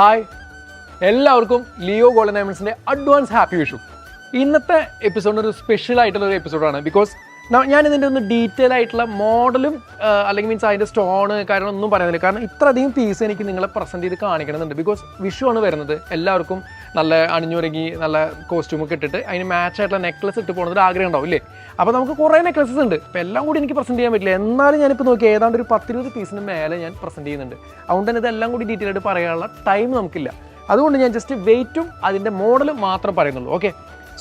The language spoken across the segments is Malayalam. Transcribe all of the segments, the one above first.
ഹായ് എല്ലാവർക്കും ലിയോ ഗോൾഡൻ ഡയമണ്ട്സിന്റെ അഡ്വാൻസ് ഹാപ്പി വിഷു ഇന്നത്തെ എപ്പിസോഡ് ഒരു സ്പെഷ്യൽ ആയിട്ടുള്ള ഒരു എപ്പിസോഡാണ് ബിക്കോസ് ഞാൻ ഇതിന്റെ ഒന്ന് ഡീറ്റെയിൽ ആയിട്ടുള്ള മോഡലും അല്ലെങ്കിൽ മീൻസ് അതിന്റെ സ്റ്റോണ് കാരണം ഒന്നും പറയുന്നില്ല. കാരണം ഇത്രയധികം പീസ് എനിക്ക് നിങ്ങളെ പ്രസന്റ് ചെയ്ത് കാണിക്കണമെന്നുണ്ട്. ബിക്കോസ് വിഷു ആണ് വരുന്നത്. എല്ലാവർക്കും നല്ല അണിഞ്ഞൊരുങ്ങി നല്ല കോസ്റ്റ്യൂമൊക്കെ ഇട്ടിട്ട് അതിന് മാച്ച് ആയിട്ടുള്ള നെക്ലസ് ഇട്ട് പോകുന്നത് ഒരു ആഗ്രഹം ഉണ്ടാവും ഇല്ലേ? അപ്പോൾ നമുക്ക് കുറേ നെക്ലസസ് ഉണ്ട്. അപ്പോൾ എല്ലാം കൂടി എനിക്ക് പ്രസന്റ് ചെയ്യാൻ പറ്റില്ല. എന്നാലും ഞാനിപ്പോൾ നോക്കി ഏതാണ്ട് ഒരു പത്തിരുപത് പീസിന് മേലെ ഞാൻ പ്രസന്റ് ചെയ്യുന്നുണ്ട്. അതുകൊണ്ട് തന്നെ ഇതെല്ലാം കൂടി ഡീറ്റെയിൽ ആയിട്ട് പറയാനുള്ള ടൈം നമുക്കില്ല. അതുകൊണ്ട് ഞാൻ ജസ്റ്റ് വെയിറ്റും അതിന്റെ മോഡലും മാത്രം പറയുന്നുള്ളൂ. ഓക്കെ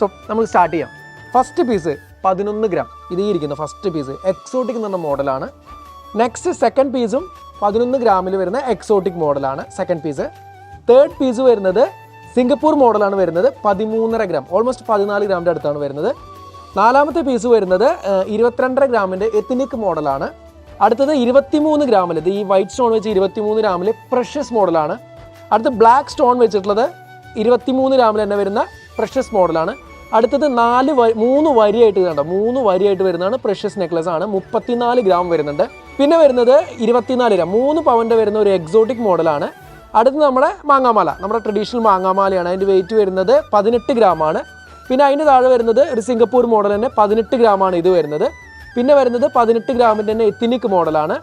സോ നമുക്ക് സ്റ്റാർട്ട് ചെയ്യാം. ഫസ്റ്റ് പീസ് പതിനൊന്ന് ഗ്രാം ഇത് ഇരിക്കുന്നു. ഫസ്റ്റ് പീസ് എക്സോട്ടിക് എന്ന് പറഞ്ഞ മോഡലാണ് നെക്സ്റ്റ് സെക്കൻഡ് പീസും പതിനൊന്ന് ഗ്രാമിൽ വരുന്ന എക്സോട്ടിക് മോഡലാണ് സെക്കൻഡ് പീസ് തേർഡ് പീസ് വരുന്നത് സിംഗപ്പൂർ മോഡലാണ് വരുന്നത്. പതിമൂന്നര ഗ്രാം ഓൾമോസ്റ്റ് പതിനാല് ഗ്രാമിന്റെ അടുത്താണ് വരുന്നത്. നാലാമത്തെ പീസ് വരുന്നത് ഇരുപത്തിരണ്ടര ഗ്രാമിന്റെ എത്തിനിക് മോഡലാണ് അടുത്തത് ഇരുപത്തിമൂന്ന് ഗ്രാമിൽ ഇത് ഈ വൈറ്റ് സ്റ്റോൺ വെച്ച് ഇരുപത്തിമൂന്ന് ഗ്രാമിൽ പ്രഷ്യസ് മോഡലാണ് അടുത്ത് ബ്ലാക്ക് സ്റ്റോൺ വെച്ചിട്ടുള്ളത് ഇരുപത്തിമൂന്ന് ഗ്രാമിൽ തന്നെ വരുന്ന പ്രഷ്യസ് മോഡലാണ് അടുത്തത് നാല് മൂന്ന് വരിയായിട്ട് കണ്ടോ? മൂന്ന് വരിയായിട്ട് വരുന്നതാണ് പ്രഷ്യസ് നെക്ലസ് ആണ്. മുപ്പത്തിനാല് ഗ്രാം വരുന്നുണ്ട്. പിന്നെ വരുന്നത് ഇരുപത്തിനാല് ഗ്രാം മൂന്ന് പവന്റെ വരുന്ന ഒരു എക്സോട്ടിക് മോഡലാണ് അടുത്ത് നമ്മുടെ മാങ്ങാമാല. നമ്മുടെ ട്രഡീഷണൽ മാങ്ങാമാലയാണ്. അതിന്റെ വെയിറ്റ് വരുന്നത് പതിനെട്ട് ആണ്. പിന്നെ അതിന്റെ താഴെ വരുന്നത് ഒരു സിംഗപ്പൂർ മോഡൽ തന്നെ പതിനെട്ട് ആണ് ഇത് വരുന്നത്. പിന്നെ വരുന്നത് പതിനെട്ട് ഗ്രാമിന്റെ തന്നെ എത്തിനിക് മോഡലാണ്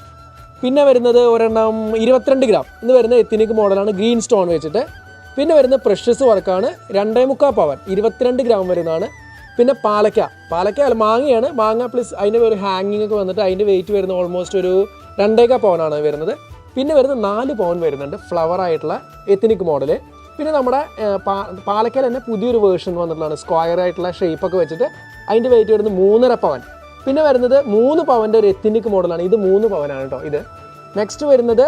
പിന്നെ വരുന്നത് ഒരെണ്ണം ഇരുപത്തിരണ്ട് ഗ്രാം ഇന്ന് വരുന്ന എത്തിനിക് മോഡലാണ് ഗ്രീൻ സ്റ്റോൺ വെച്ചിട്ട്. പിന്നെ വരുന്ന പ്രഷ്യസ് വർക്കാണ് രണ്ടേ മുക്കാൽ പവൻ ഇരുപത്തിരണ്ട് ഗ്രാം വരുന്നതാണ്. പിന്നെ പാലക്ക പാലക്ക അല്ല മാങ്ങയാണ്. മാങ്ങ പ്ലസ് അതിന്റെ ഒരു ഹാങ്ങിങ് ഒക്കെ വന്നിട്ട് അതിന്റെ വെയിറ്റ് വരുന്ന ഓൾമോസ്റ്റ് ഒരു രണ്ടേക്കാ പവനാണ് വരുന്നത്. പിന്നെ വരുന്ന നാല് പവൻ വരുന്നുണ്ട് ഫ്ലവർ ആയിട്ടുള്ള എത്തിനിക് മോഡൽ പിന്നെ നമ്മുടെ പാലക്കയിൽ തന്നെ പുതിയൊരു വേർഷൻ വന്നിട്ടുള്ളതാണ്. സ്ക്വയർ ആയിട്ടുള്ള ഷേപ്പൊക്കെ വെച്ചിട്ട് അതിന്റെ വെയിറ്റ് വരുന്നത് മൂന്നര പവൻ. പിന്നെ വരുന്നത് മൂന്ന് പവന്റെ ഒരു എത്തിനിക് മോഡലാണ് ഇത് മൂന്ന് പവനാണ് കേട്ടോ ഇത്. നെക്സ്റ്റ് വരുന്നത്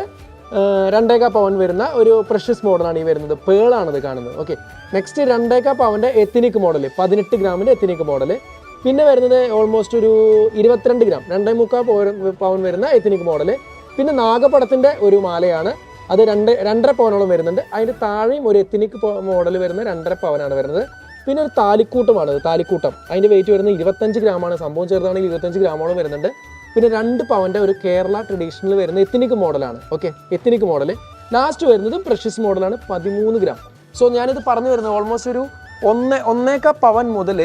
ഏഹ്, രണ്ടേകാൽ പവൻ വരുന്ന ഒരു പ്രഷ്യസ് മോഡലാണ് ഈ വരുന്നത്. പേളാണ് ഇത് കാണുന്നത്. ഓക്കെ നെക്സ്റ്റ് രണ്ടേക്ക പവന്റെ എത്തിനിക് മോഡൽ പതിനെട്ട് ഗ്രാമിന്റെ എത്തിനിക് മോഡൽ പിന്നെ വരുന്നത് ഓൾമോസ്റ്റ് ഒരു ഇരുപത്തിരണ്ട് ഗ്രാം. രണ്ടേ മുക്കാൽ പവൻ വരുന്ന എത്തിനിക് മോഡൽ പിന്നെ നാഗപടത്തിന്റെ ഒരു മാലയാണ്. അത് രണ്ട് രണ്ടര പവനോളം വരുന്നുണ്ട്. അതിന്റെ താഴെയും ഒരു എത്തിനിക് മോഡൽ വരുന്ന രണ്ടര പവനാണ് വരുന്നത്. പിന്നെ ഒരു താലിക്കൂട്ടമാണ്. താലിക്കൂട്ടം. അതിന്റെ വെയിറ്റ് വരുന്നത് ഇരുപത്തഞ്ച് ഗ്രാമാണ്. സംഭവം ചെറുതാണെങ്കിൽ ഇരുപത്തഞ്ച് ഗ്രാമോളം വരുന്നുണ്ട്. പിന്നെ രണ്ട് പവന്റെ ഒരു കേരള ട്രഡീഷണൽ വരുന്ന എത്തിനിക് മോഡലാണ്. ഓക്കെ എത്തിനിക് മോഡൽ ലാസ്റ്റ് വരുന്നത് പ്രഷ്യസ് മോഡലാണ് പതിമൂന്ന് ഗ്രാം സോ ഞാനിത് പറഞ്ഞു വരുന്നത് ഓൾമോസ്റ്റ് ഒരു ഒന്ന് ഒന്നേക്കാ പവൻ മുതൽ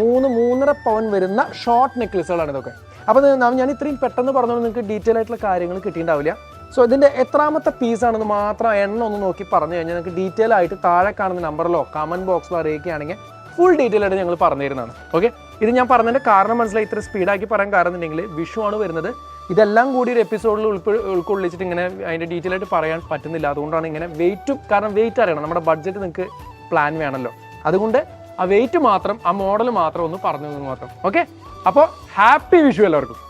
മൂന്ന് മൂന്നര പവൻ വരുന്ന ഷോർട്ട് നെക്ലസുകളാണ് ഇതൊക്കെ. അപ്പോൾ ഞാൻ ഇത്രയും പെട്ടെന്ന് പറഞ്ഞാൽ നിങ്ങൾക്ക് ഡീറ്റെയിൽ ആയിട്ടുള്ള കാര്യങ്ങൾ കിട്ടിയിട്ടുണ്ടാവില്ല. സോ ഇതിന്റെ എത്രാമത്തെ പീസാണെന്ന് മാത്രം എണ്ണം ഒന്ന് നോക്കി പറഞ്ഞു കഴിഞ്ഞാൽ നിങ്ങൾക്ക് ഡീറ്റെയിൽ ആയിട്ട് താഴെ കാണുന്ന നമ്പറിലോ കമന്റ് ബോക്സിലോ അറിയിക്കുകയാണെങ്കിൽ ഫുൾ ഡീറ്റെയിൽ ആയിട്ട് ഞങ്ങൾ പറഞ്ഞു തരുന്നതാണ് ഓക്കെ ഇത് ഞാൻ പറഞ്ഞതിന്റെ കാരണം മനസ്സിലായി. ഇത്ര സ്പീഡാക്കി പറയാൻ കാരണം എന്നുണ്ടെങ്കിൽ വിഷു ആണ് വരുന്നത്. ഇതെല്ലാം കൂടി ഒരു എപ്പിസോഡിൽ ഉൾപ്പെ ഉൾക്കൊള്ളിച്ചിട്ട് ഇങ്ങനെ അതിന്റെ ഡീറ്റെയിൽ ആയിട്ട് പറയാൻ പറ്റുന്നില്ല. അതുകൊണ്ടാണ് ഇങ്ങനെ വെയിറ്റും കാരണം വെയിറ്റ് അറിയണം. നമ്മുടെ ബഡ്ജറ്റ് നിങ്ങൾക്ക് പ്ലാൻ വേണമല്ലോ അതുകൊണ്ട് ആ വെയിറ്റ് മാത്രം ആ മോഡൽ മാത്രം ഒന്ന് പറഞ്ഞു മാത്രം. ഓക്കെ അപ്പോൾ ഹാപ്പി വിഷു എല്ലാവർക്കും.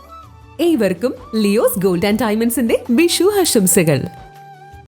ഏവർക്കും ലിയോസ് ഗോൾഡ് ആൻഡ് ഡയമണ്ട്സിന്റെ വിഷു ആശംസകൾ.